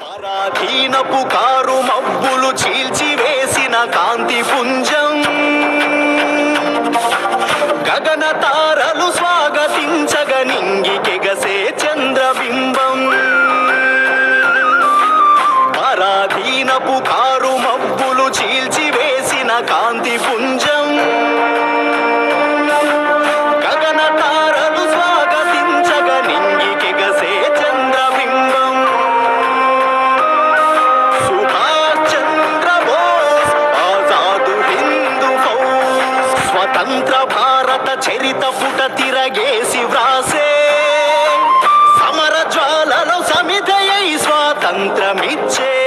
పరాధీనపు car మబ్బులు చీల్చివేసిన కాంతి పుంజం. గగన తారలు స్వా స్వతంత్ర భారత చరిత పుట తిరగేసి వ్రాసే. సమర జ్వాలలో సమిధయై స్వాతంత్రమిచ్చే.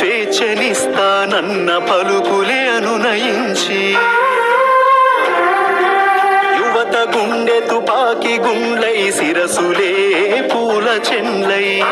స్వేచ్ఛనిస్తానన్న పలుకులే అనునయించి. యువత గుండె తుపాకి గుండ్లై శిరసులే పూల చెండ్లై.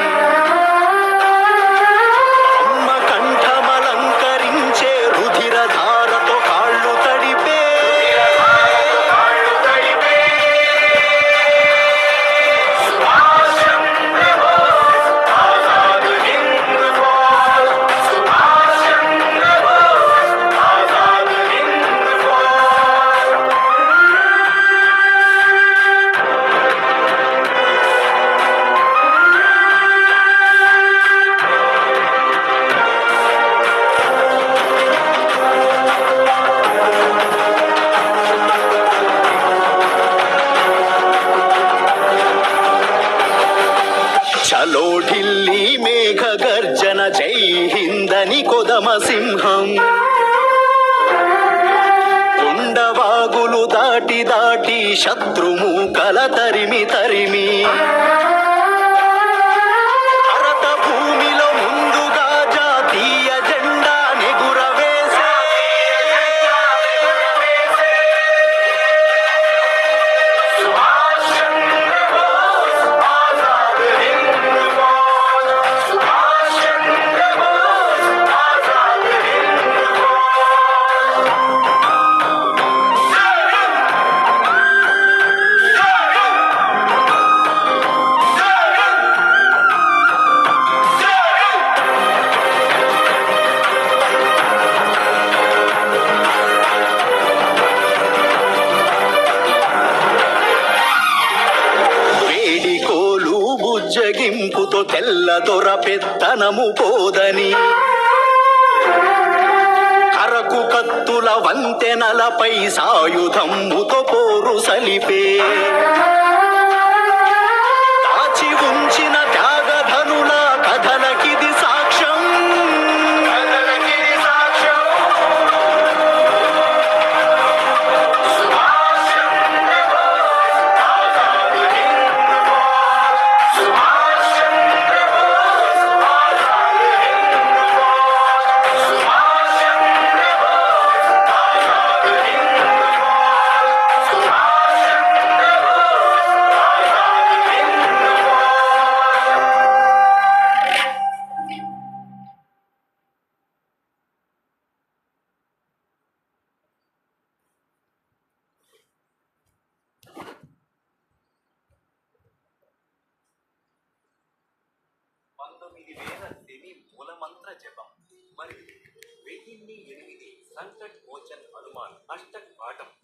హిందని కొదమ సింహం కుండవాగులు దాటి దాటి శత్రుము కల తరిమి తరిమి. బుజ్జగింపుతో తెల్ల దొర పెత్తనము పోదని. కరకు కత్తుల వంతెనలపై సాయుధంబుతో పోరు సలిపే. పంతొమ్మిది వేల శని మూలమంత్ర జపం. మరియు వెయ్యిన్ని ఎనిమిది సంకట్ మోచన్ హనుమాన్ అష్టక్ పాఠం.